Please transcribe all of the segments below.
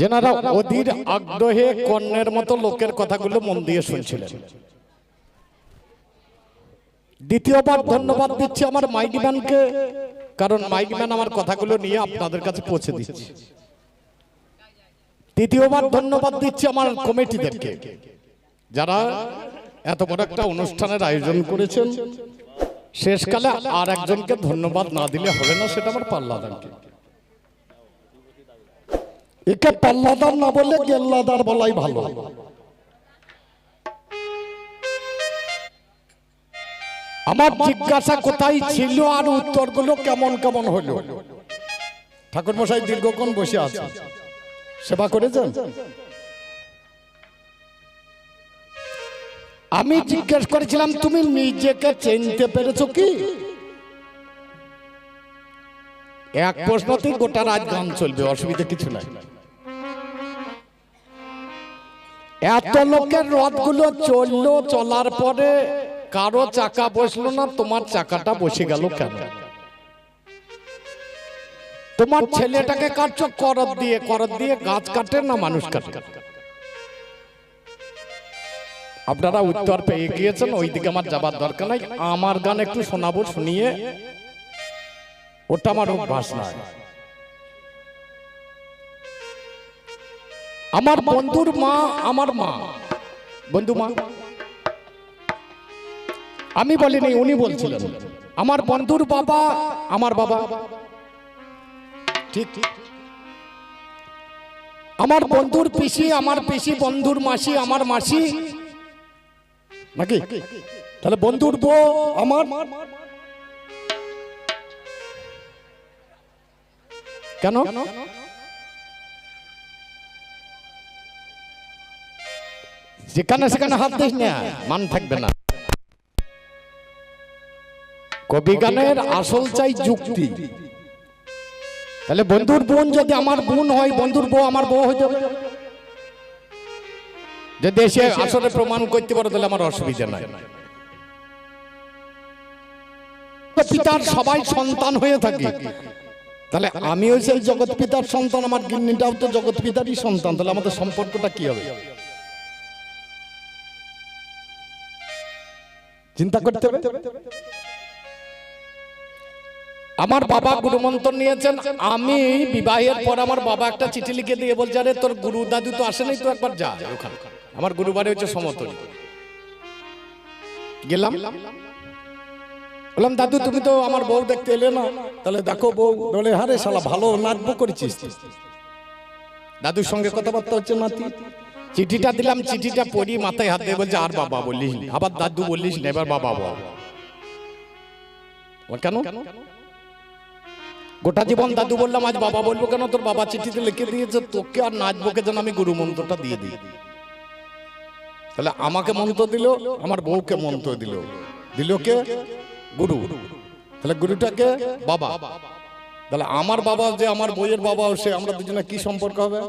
যেনারা অধীর আগ্রহে কর্ণের মতো লোকের কথাগুলো মন দিয়ে শুনছিলেন। দ্বিতীয়বার ধন্যবাদ দিচ্ছি আমার মাইক ম্যানকে, কারণ মাইক ম্যান আমার কথাগুলো নিয়ে আপনাদের কাছে পৌঁছে দিচ্ছে। তৃতীয়বার ধন্যবাদ দিচ্ছি আমার কমিটিদেরকে, যারা এত বড় একটা অনুষ্ঠানের আয়োজন করেছেন। শেষকালে আর একজনকে ধন্যবাদ না দিলে হবে না, সেটা আমার পাল্লাদারকে একে পাল্লাদার না বলে গেল্লাদার বলাই ভালো। আমার জিজ্ঞাসা কোথায় ছিল আর উত্তরগুলো কেমন কেমন হলো? ঠাকুর মশাই দীর্ঘক্ষণ বসে আছে সেবা করেছেন? আমি জিজ্ঞেস করেছিলাম, তুমি নিজেকে চিনতে পেরেছ কি? এক প্রশ্নতেই গোটা রাত গান চলবে, অসুবিধা কিছু নাই। এত লোকের রথগুলো চলল, চলার পরে কারও চাকা বসল না, তোমার চাকাটা বসে গেল কেন? তোমার ছেলেটাকে কাটছো, করত দিয়ে করত দিয়ে গাছ কাটে না মানুষ কাটে? আপনারা উত্তর পেয়ে গিয়েছেন, ওইদিকে আমার যাবার দরকার নাই। আমার গান একটু শোনাবো, শুনিয়ে। ওটা আমার অভ্যাস নয়। আমার বন্ধুর মা, আমার মা। বন্ধু মা, আমি বলিনি, উনি বলছিলেন। আমার বন্ধুর বাবা, আমার বাবা। ঠিক। ঠিক আমার বন্ধুর পিসি, আমার পিসি, বন্ধুর মাসি, আমার মাসি। নাকি? তাহলে বন্ধুর বউ আমার। কেন? যেখানে সেখানে হাত দিস না মান থাকবে না। কবি গানের আসল চাই যুক্তি। তাহলে বন্ধুর বোন যদি আমার বোন হয় বন্ধুর বউ আমার বউ হয়ে যাবে। যদি এসে আসলে প্রমাণ করতে পারো তাহলে আমার অসুবিধা নাই। পিতার সবাই সন্তান হয়ে থাকে। তাহলে আমিও সেই জগৎ পিতার সন্তান আমার গিন্নিটাও তো জগৎ পিতারই সন্তান তাহলে আমাদের সম্পর্কটা কি হবে? চিন্তা করতে হবে? আমার বাবা গুরুমন্ত্র নিয়েছেন, আমি বিবাহের পর আমার বাবা একটা চিঠি লিখে দিয়ে বলছে, আরে, তোর গুরু দাদু তো আসেনি তো একবার যা ওখানে। আমার গুরুবারে হচ্ছে সমতল। গেলাম। বললাম, দাদু, তুমি তো আমার বউ দেখতে এলে না, তাহলে দেখো বউ। বলে হারে শালা, ভালো নাচবো করেছিস। দাদুর সঙ্গে কথাবার্তা হচ্ছে নাতি। চিঠিটা দিলাম, চিঠিটা পড়ি মাথায় হাত দিয়ে বলছে, আর বাবা বলিস আবার দাদু বলিস না, এবার বাবা বল। কেন? গোটা জীবন দাদু বললাম, আজ বাবা বলব কেন? তোর বাবা চিঠিতে লিখে দিয়েছে, তোকে আর নাচবোকে যেন আমি গুরু মন্ত্রটা দিয়ে দিই। তাহলে আমাকে মন্ত্র দিল, আমার বউকে মন্ত্র দিল। দিল কে? গুরু। তাহলে গুরুটাকে বাবা। তাহলে আমার বাবা যে আমার বইয়ের বাবা সে, আমরা দুজনে কি সম্পর্ক হবে?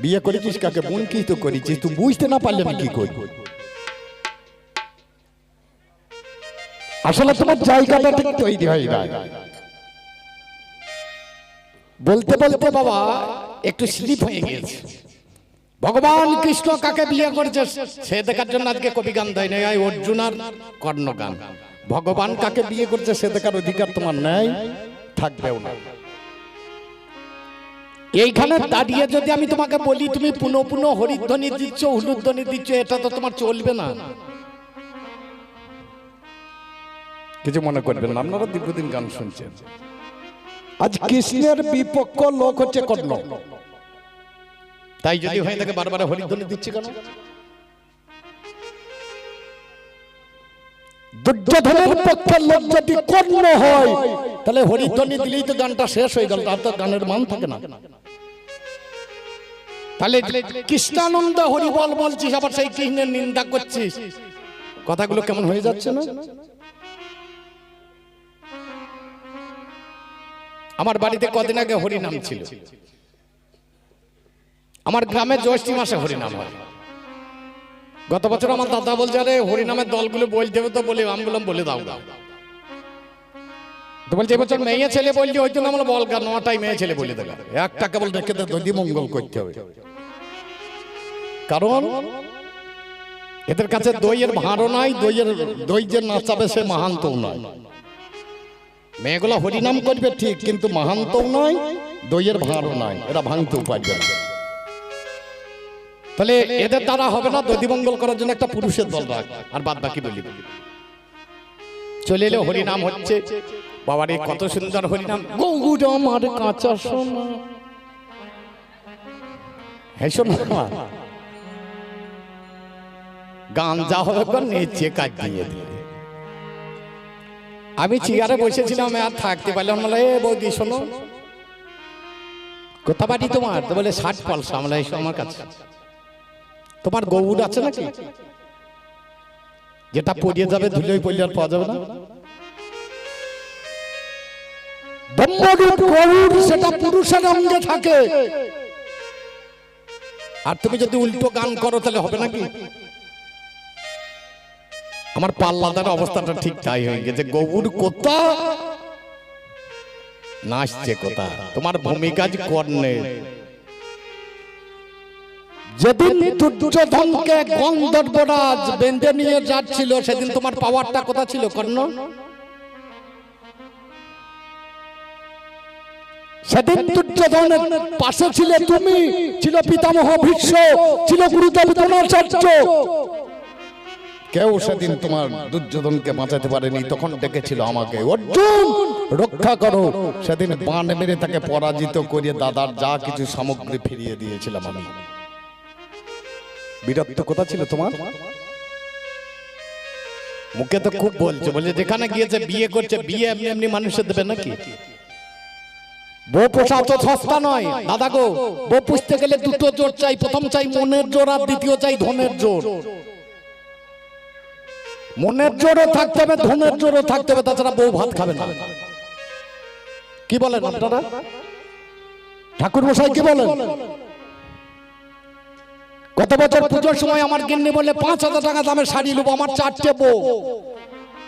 বিয়ে করেছিস কাকে বোন কি তো করেছিস তুই বুঝতে না পারলে আমি কি করি আসলে তোমার জায়গাটা ঠিক তৈরি হয় না বলতে বলতে বাবা একটু স্লিপ হয়ে গিয়েছে ভগবান কৃষ্ণ কাকে বিয়ে করেছে সে দেখার জন্য আজকে কবি গান দেয় নাই অর্জুন আর কর্ণ গান ভগবান কাকে বিয়ে করছে সে দেখার অধিকার তোমার নেই থাকবেও না এইখানে দাঁড়িয়ে যদি আমি তোমাকে বলি তুমি পুনঃ পুনঃ হরিধ্বনি দিচ্ছ হুলুধ্বনি দিচ্ছ এটা তো তোমার চলবে না। কিছু মনে করবেন না আপনারা দীর্ঘদিন গান শুনছেন। আজ কৃষ্ণের বিপক্ষ লোক হচ্ছে কর্ণ। তাই যদি হয়ে থাকে বারবার হরিধ্বনি দিচ্ছে কেন? দুর্যোধনের পক্ষের লোক যদি কর্ণ হয় তাহলে হরিধ্বনি দিলেই তো গানটা শেষ হয়ে গেল তার তো গানের মান থাকে না। তাহলে কৃষ্ণানন্দ হরিবল বলছিস আবার সেই কৃষ্ণের নিন্দা করছিস। কথাগুলো কেমন হয়ে যাচ্ছে না? আমার বাড়িতে কদিন আগে হরিনাম ছিল। আমার গ্রামে জ্যৈষ্ঠী মাসে হরিনাম হয়। গত বছর আমার দাদা বলছে আরে হরিনামের দলগুলো বলতে হবে তো বলে আমি বললাম বলে দাও। দাও তো বলছে এবছর মেয়ে ছেলে বললি ওই জন্য আমরা বলগা নটাই মেয়ে ছেলে বলে দেবে। একটা কেবল রেখে দে দধি মঙ্গল করতে হবে। কারণ এদের কাছে দইয়ের ভাঁড়ও নাই দইয়ের দই যে নাচাবে সে মাহান্তও নয় মেয়েগুলো হরিনাম করবে ঠিক কিন্তু মাহান্তও নয় দইয়ের ভাঁড়ও নাই এরা ভাঙতেও পারবে না। তাহলে এদের দ্বারা হবে না দধিমঙ্গল করার জন্য একটা পুরুষের দল রাখ আর বাদ বাকি বলি। চলে এলে হরিনাম হচ্ছে। বাবার এই কত সুন্দর হরিনাম। আমার কাঁচা সোনা। হ্যাঁ শোনা গান যা হবে কর নেচে কাজ দিয়ে দিলে। আমি চেয়ারে বসেছিলাম আর থাকতে পারলাম না। এ বৌদি শোনো। কোথা বাড়ি তোমার তো বলে ষাট পলসা আমরা এসো আমার কাছে। তোমার গৌর আছে নাকি? যেটা পড়িয়ে যাবে ধুলোই পড়লে আর পাওয়া যাবে না? ব্রহ্মরূপ সেটা পুরুষের অঙ্গে থাকে। আর তুমি যদি উল্টো গান করো তাহলে হবে নাকি? আমার পাল্লাদার অবস্থাটা ঠিক তাই হয়ে গেছে। গবুর কোথা? নাচছে কোথা? তোমার ভূমিকাজ কর্ণে। যেদিন দুর্যোধনকে গন্ধর্বরাজ বেঁধে নিয়ে যাচ্ছিল, সেদিন তোমার পাওয়ারটা কোথা ছিল, কর্ণ? সেদিন দুর্যোধনের পাশে ছিলে তুমি, ছিল পিতামহ ভীষ্ম, ছিল গুরুদেব দ্রোণাচার্য কেউ সেদিন তোমার দুর্যোধনকে বাঁচাতে পারেনি, তখন ডেকেছিল আমাকে, অর্জুন, রক্ষা করো। সেদিন বান মেরে তাকে পরাজিত করিয়ে দাদার যা কিছু সামগ্রী ফিরিয়ে দিয়েছিলাম আমি। বীরত্ব কোথা ছিল তোমার? মুখে তো খুব বলছে বলছে যেখানে গিয়েছে বিয়ে করছে, বিয়ে এমনি এমনি মানুষের দেবে নাকি? বউ পোষা তো সস্তা নয়, দাদা গো, বউ পুষতে গেলে দুটো জোর চাই, প্রথম চাই মনের জোর আর দ্বিতীয় চাই ধনের জোর। মনের জোরও থাকতে হবে, ধনের জোরও থাকতে হবে, তাছাড়া বউ ভাত খাবে না। কি বলেন আপনারা? ঠাকুর মশাই কি বলেন? গত বছর পুজোর সময় আমার গিন্নি বললে, পাঁচ হাজার টাকা দামের শাড়ি নেব আমার চারটে বউ।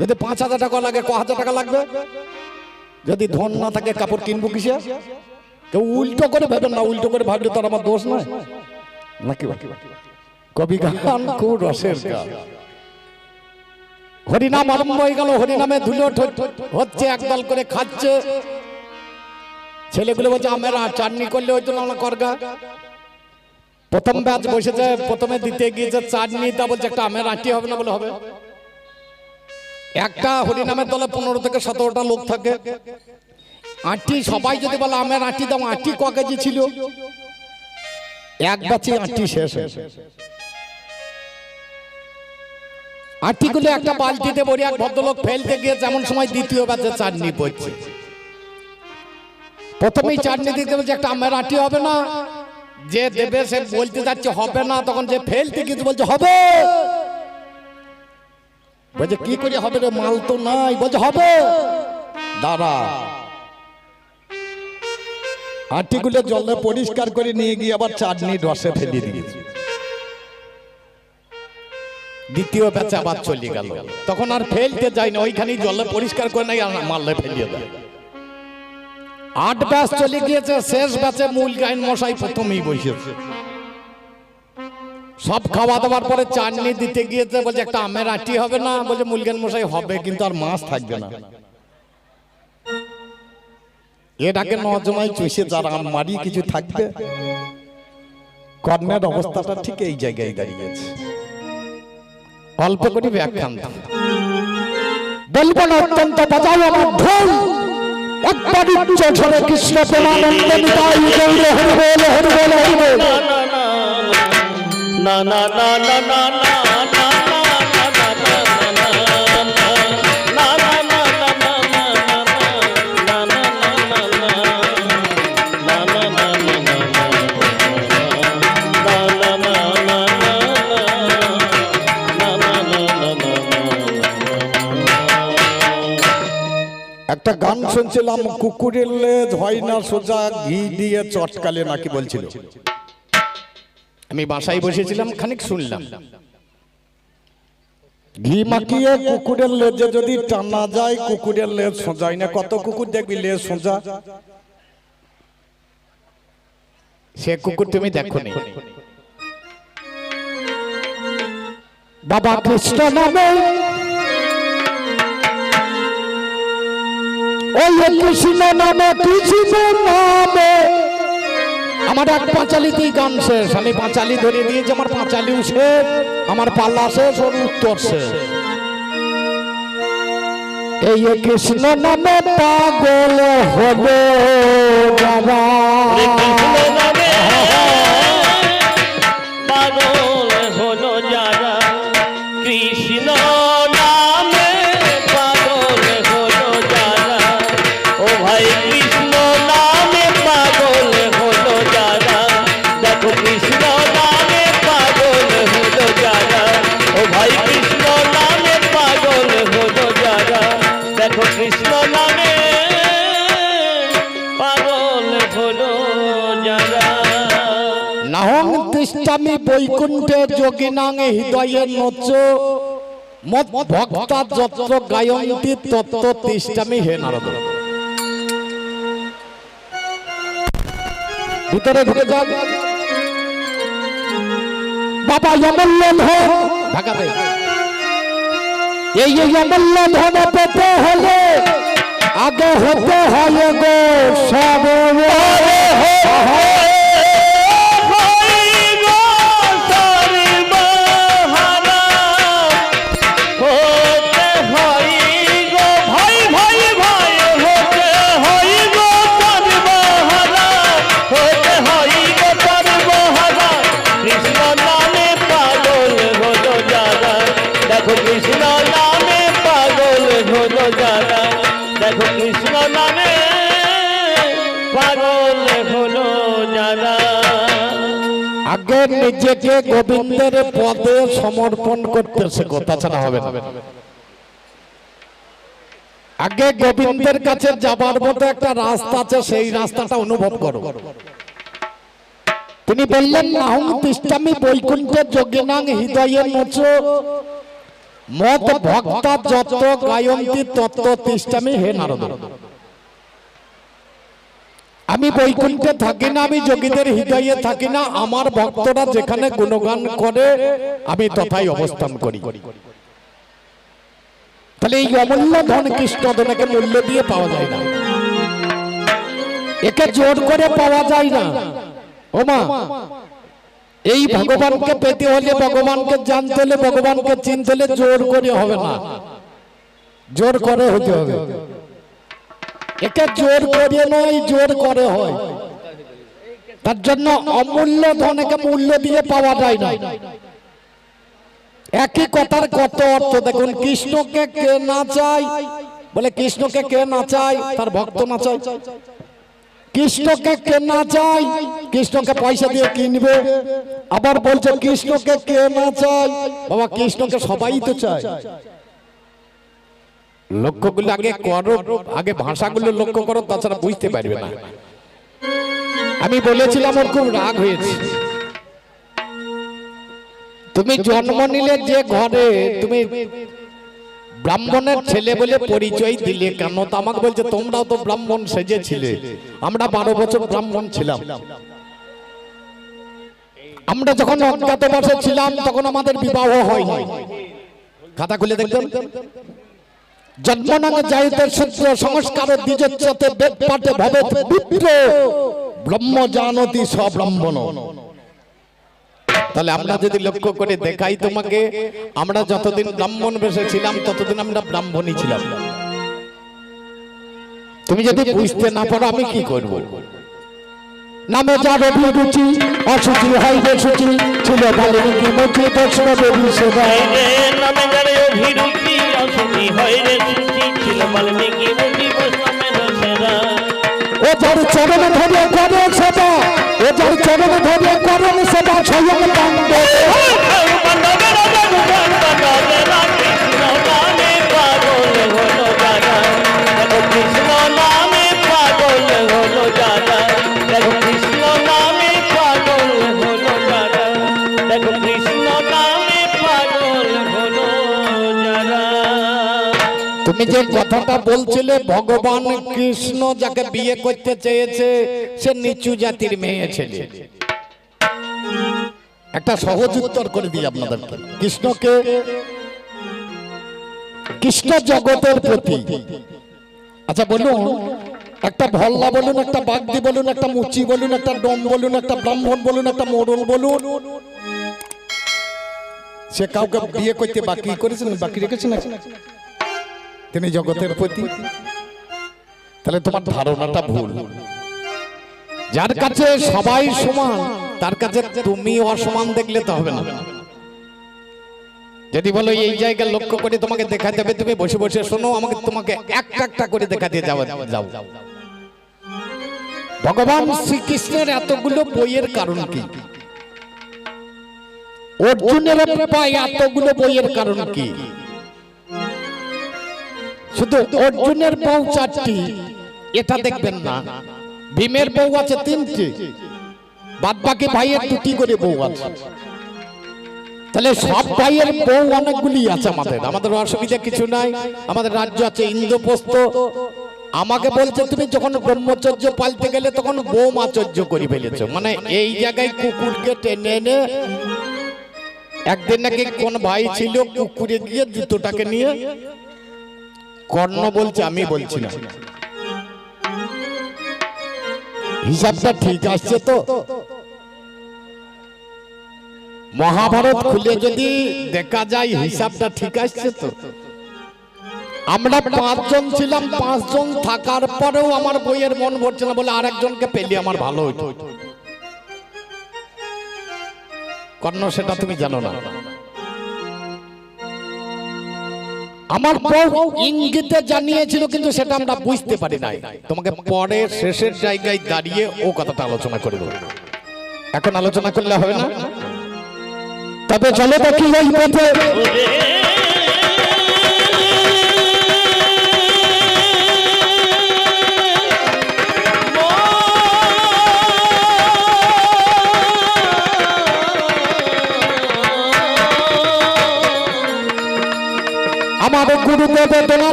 যদি পাঁচ হাজার টাকা লাগে, ক হাজার টাকা লাগবে? যদি ধন না থাকে, কাপড় কিনবো কিসে? কেউ উল্টো করে ভাবেন না, উল্টো করে ভাবলে তো আমার দোষ নয় নাকি? কবি গান, খুব রসের গান। হরিনাম আরম্ভ হয়ে গেল, হরিনামে ধুলো হচ্ছে, একদল করে খাচ্ছে। ছেলেগুলো বলছে, আমরা চাটনি করলে জন্য আমরা করগা। প্রথম ব্যাচ বসেছে, প্রথমে দিতে গিয়েছে চাটনি, তা বলছে, একটা আমের আটি হবে না বলে হবে। একটা হরিনামের দলে পনেরো থেকে সতেরোটা লোক থাকে। আটি, সবাই যদি বলে, আমের আটি দাম আটি ক কেজি ছিল? এক ব্যাচে আটি শেষ হয়েছে আটিগুলো একটা বালতিতে ভরে এক ভদ্রলোক ফেলতে গিয়ে যেমন সময় দ্বিতীয় ব্যাচে চাটনি পড়ছে। প্রথমেই চাটনি দিতে বলছে একটা আমের আটি হবে না। যে দেবে সে বলতে যাচ্ছে হবে না তখন যে ফেলতে গিয়ে বলছে হবে! বলছে কি করে হবে রে? মাল তো নাই। বলছে হবে! দাঁড়া। আটিগুলো জলে পরিষ্কার করে নিয়ে গিয়ে আবার চাটনি রসে ফেলে দিয়েছে। দ্বিতীয় ব্যাচে আবার চলে গেল। তখন আর ফেলতে যাই না ওইখানেই জলে পরিষ্কার করে নাই, আর মারলে ফেলিয়ে দেয়। আট ব্যাচ চলে গিয়েছে, শেষ ব্যাচে মূল গাইন মশাই প্রথমেই বসেছে সব খাওয়া দাওয়ার পরে চাটনি দিতে গিয়েছে, বলছে, একটা আমের আটি হবে না? বলছে মুলগান মশাই হবে, কিন্তু আর মাছ থাকবে না। এটাকে নজমাই চুষে যারা আম মারি কিছু থাকবে কর্ণের অবস্থাটা ঠিক এই জায়গায় দাঁড়িয়েছে। অল্প করে ব্যাখ্যান বলবেন অত্যন্ত বাজাও আমার ঢোল একবার ইচ্ছে ঝরে কৃষ্ণ প্রেমানন্দ নিতাই গৌর হরি বল হরি বল হরি বল না না না না না না একটা গান শুনছিলাম, কুকুরের লেজ হয় না সোজা, ঘি দিয়ে চটকালে নাকি বলছিল। আমি বাসায় বসেছিলাম, খানিক শুনলাম। ঘি মাখিয়ে কুকুরের লেজে যদি টানা যায়, কুকুরের লেজ সোজায় না। কত কুকুর দেখবি লেজ সোজা? সে কুকুর তুমি দেখো নি। বাবা কৃষ্ণ নামে ওই কৃষ্ণ নামে কৃষ্ণ নামে আমার এক পাঁচালিতেই গান শেষ। আমি পাঁচালি ধরে দিয়েছি, আমার পাঁচালিও শেষ। আমার পাল্লা শেষ, ওর উত্তর শেষ। এই কৃষ্ণ নামে পাগল হবে বাবা তিষ্ঠামি বৈকুণ্ঠে যোগিনাং হৃদয়ে নচ মত ভক্তা যত্র গায়ন্তি তত্ত্ব তিষ্ঠামি হে নারদ। ভিতরে ঢুকে যান। বাবা অমূল্য ধন। ঢাকা দে। এই অমূল্য ধন পেতে হলে আগে হতে হয় গো সব আগে নিজেকে গোবিন্দের পদে সমর্পণ করতেছে, কথা ছাড়া হবে না। আগে গোবিন্দের কাছে যাবার মতো একটা রাস্তা আছে, সেই রাস্তাটা অনুভব করো। তিনি বললেন নাহং তিষ্ঠামি বৈকুণ্ঠে যোগিনাং হৃদয়ে নোচ মত ভক্তা যত গায়ন্তি তত্ত্ব তিষ্ঠামি হে নারদ। আমি বৈকুণ্ঠে থাকি না আমি যোগীদের হৃদয়ে থাকি না আমার ভক্তরা যেখানে গুণগান করে আমি তথায় অবস্থান করি। তাহলে এই অমূল্য ধন কৃষ্ণ ধনকে মূল্য দিয়ে পাওয়া যায় না। একে জোর করে পাওয়া যায় না। ওমা এই ভগবানকে পেতে হলে ভগবানকে জানতে হলে ভগবানকে চিনতে হলে জোর করে হবে না। জোর করে হতে হবে। একে জোর করে নয়, জোর করে হয়। তার জন্য অমূল্য ধনকে মূল্য দিয়ে পাওয়া যায় না। একই কথার কত অর্থ? দেখুন, কৃষ্ণকে কে না চাই বলে, কৃষ্ণকে কে না চাই তার ভক্ত না চাই কৃষ্ণকে কে না চাই কৃষ্ণকে পয়সা দিয়ে কিনবে। আবার বলছে, কৃষ্ণকে কে না চাই বাবা, কৃষ্ণকে সবাই তো চায়। লক্ষ্যগুলো আগে করো, আগে ভাষাগুলো লক্ষ্য করো, তাছাড়া বুঝতে পারবে না। আমি বলেছিলাম ওর খুব রাগ হয়েছে। তুমি জন্ম নিলে যে ঘরে তুমি ব্রাহ্মণের ছেলে বলে পরিচয় দিলে কেন? তো আমাকে বলছে, তোমরাও তো ব্রাহ্মণ সেজেছিলে। আমরা বারো বছর ব্রাহ্মণ ছিলাম। আমরা যখন অজ্ঞাতবাসে ছিলাম, তখন আমাদের বিবাহ হয়নি। খাতা খুলে দেখবেন? জন্মনাঙ্গ যাইতে সূত্র সংস্কার দ্বিজচ্যতে বেদ পাঠে ভবেত বিপ্র ব্রহ্ম জানতি সব্রাহ্মণ তাহলে আমরা যদি লক্ষ্য করে দেখাই তোমাকে, আমরা যতদিন ব্রাহ্মণ বেশে ছিলাম ততদিন আমরা ব্রাহ্মণই ছিলাম। তুমি যদি বুঝতে না পারো, আমি কি করব? নামে যার অভিরুচি অসুচি হইবে সুচি ছিল মুচি দক্ষিণ দেবী সেবা নামে যারে অভিরুচি অসুচি হয় রে ও যার চরণ ধরে করে সেবা ও যার চরণ ধরে করেন সেবা স্বয়ং পাণ্ডব তুমি যে কথাটা বলছিলে, ভগবান কৃষ্ণ যাকে বিয়ে করতে চেয়েছে, সে নিচু জাতির মেয়ে ছেলে। একটা সহজ উত্তর করে দিই আপনাদেরকে। কৃষ্ণকে কৃষ্ণ জগতের প্রতি। আচ্ছা বলুন, একটা ভল্লা বলুন, একটা বাগদি বলুন, একটা মুচি বলুন, একটা ডম বলুন, একটা ব্রাহ্মণ বলুন, একটা মোড়ল বলুন। সে কাউকে বিয়ে করতে বাকি করেছেন বাকি রেখেছেন তিনি জগতের প্রতি। তাহলে তোমার ধারণাটা ভুল। যার কাছে সবাই সমান তার কাছে তুমি অসমান দেখলে তো হবে না। যদি বলো এই জায়গায় লক্ষ্য করে তোমাকে দেখা যাবে তুমি বসে বসে শোনো আমাকে তোমাকে একটা একটা করে দেখা দিয়ে যাওয়া যাও। ভগবান শ্রীকৃষ্ণের এতগুলো বইয়ের কারণ কি? অর্জুনের পায় এতগুলো বইয়ের কারণ কি? শুধু অর্জুনের বউ চারটি। এটা দেখবেন না। ভীমের বউ আছে তিনটি। বাদ বাকি ভাইয়ের দুটি করে বউ আছে। তাহলে সব ভাইয়ের বউ অনেকগুলি আছে আমাদের। আমাদের অসুবিধা কিছু নাই। আমাদের রাজ্য আছে ইন্দ্রপ্রস্থ। আমাকে বলছে তুমি যখন ব্রহ্মচর্য পালতে গেলে তখন বোম আচর্য করে ফেলেছ। মানে এই জায়গায় কুকুরকে টেনে এনে একদিন নাকি কোন ভাই ছিল কুকুরে গিয়ে জুতোটাকে নিয়ে কর্ণ বলছে আমি বলছি না। হিসাবটা ঠিক আসছে তো। মহাভারত খুলে যদি দেখা যায় হিসাবটা ঠিক আসছে তো। আমরা পাঁচজন ছিলাম পাঁচজন থাকার পরেও আমার বইয়ের মন ভরছে না বলে আরেকজনকে পেলে আমার ভালো হইতো। কর্ণ সেটা তুমি জানো না। আমার বউ ইঙ্গিতে জানিয়েছিল, কিন্তু সেটা আমরা বুঝতে পারি নাই। তোমাকে পরে শেষের জায়গায় দাঁড়িয়ে ও কথাটা আলোচনা করব এখন আলোচনা করলে হবে না? তবে চলো ওই পথে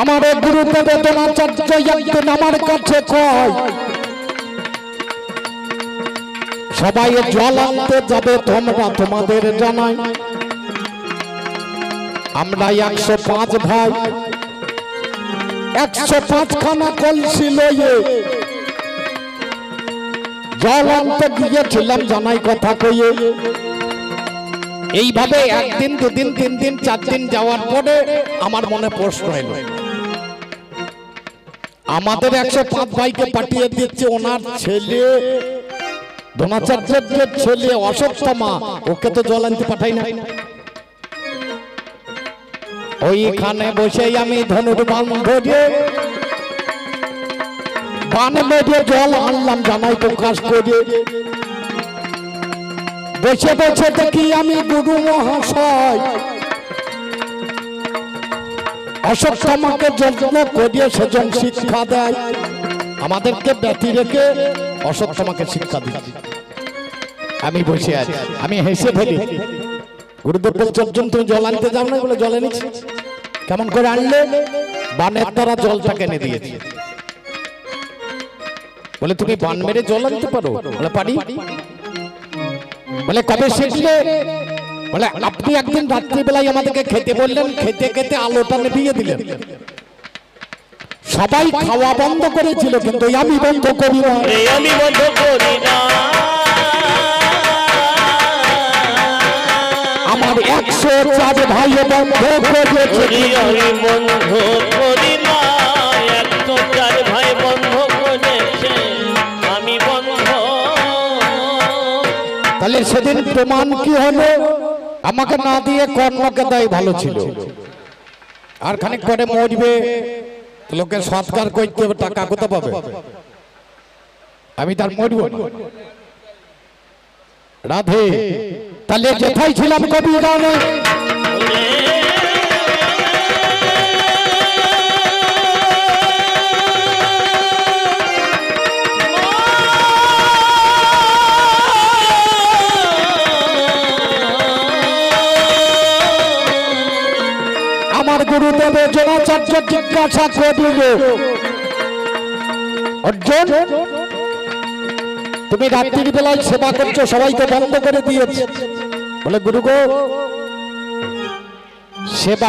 আমার সবাই জল আনতে যাবে, তোমরা তোমাদের জানাই। আমরা একশো পাঁচ ভাই। একশো পাঁচ খানা কলসি লইয়ে জল আনতে গিয়েছিলাম, জানাই কথা কইয়ে। এইভাবে একদিন দুদিন তিন দিন চার দিন যাওয়ার পরে আমার মনে প্রশ্ন এলো। আমাদের একশো পাঁচ ভাইকে পাঠিয়ে দিচ্ছে ওনার ছেলে। দ্রোণাচার্যের যে ছেলে অশ্বত্থামা ওকে তো জল আনতে পাঠাই না ওইখানে বসেই আমি ধনুর বান ধরে বান মেরে জল আনলাম জানাই প্রকাশ করে। বসে বসে দেখি আমি গুরু মহাশয়। অশ্বত্থামাকে যত্ন করিয়ে সেজন শিক্ষা দেয়। আমাদেরকে ব্যতি রেখে অশোক অশ্বত্থামাকে শিক্ষা দিচ্ছে। আমি বসে আছি, আমি হেসে ফেলি। গুরুদেব বলছে, অর্জুন, তুমি জল আনতে যাও না বলে জল এনেছি কেমন করে আনলে? বানের দ্বারা জলটাকে এনে দিয়েছি। বলে, তুমি বান মেরে জল আনতে পারো? বলে, পারি। বলে কবে শিখলে বলে আপনি একদিন রাত্রিবেলায় আমাদেরকে খেতে বললেন খেতে খেতে আলোটা নিভিয়ে দিলেন। সবাই খাওয়া বন্ধ করেছিল কিন্তু আমি বন্ধ করি না। আমি বন্ধ করি না। আমার একশো চার ভাই বন্ধ করেছে। বন্ধ করি তাহলে সেদিন প্রমাণ কি হলো? আমাকে না দিয়ে কর্ণকে তাই ভালো ছিল। আর খানিক পরে মরবে, লোকে সৎকার করতে হবে, টাকা কোথা পাবে? আমি তার মরব। রাধে, তাহলে যেথায় ছিলাম কবি গানে দ্রোণাচার্য জিজ্ঞাসা করিল অর্জুন, তুমি রাত্রির বেলায় সেবা করছ সবাই তো বন্ধ করে দিয়েছে। বলে, গুরু গো, সেবা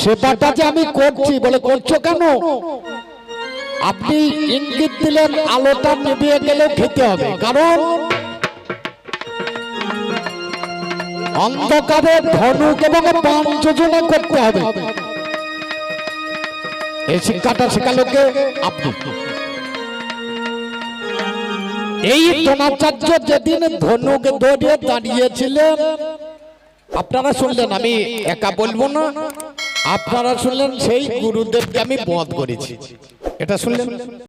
সেবাটা যে আমি করছি, বলে, করছ কেন? আপনি ইঙ্গিত দিলেন, আলোটা নিভিয়ে গেলেও খেতে হবে। কারণ অন্ধকারে ধনুক এবং যোজনা করতে হবে। এই শিক্ষাটা শেখালো কে আপনি। এই দ্রোণাচার্য যেদিন ধনুক ধরিয়ে দাঁড়িয়েছিলেন, আপনারা শুনলেন, আমি একা বলব না, আপনারা শুনলেন সেই গুরুদেবকে আমি বধ করেছি। এটা শুনলেন?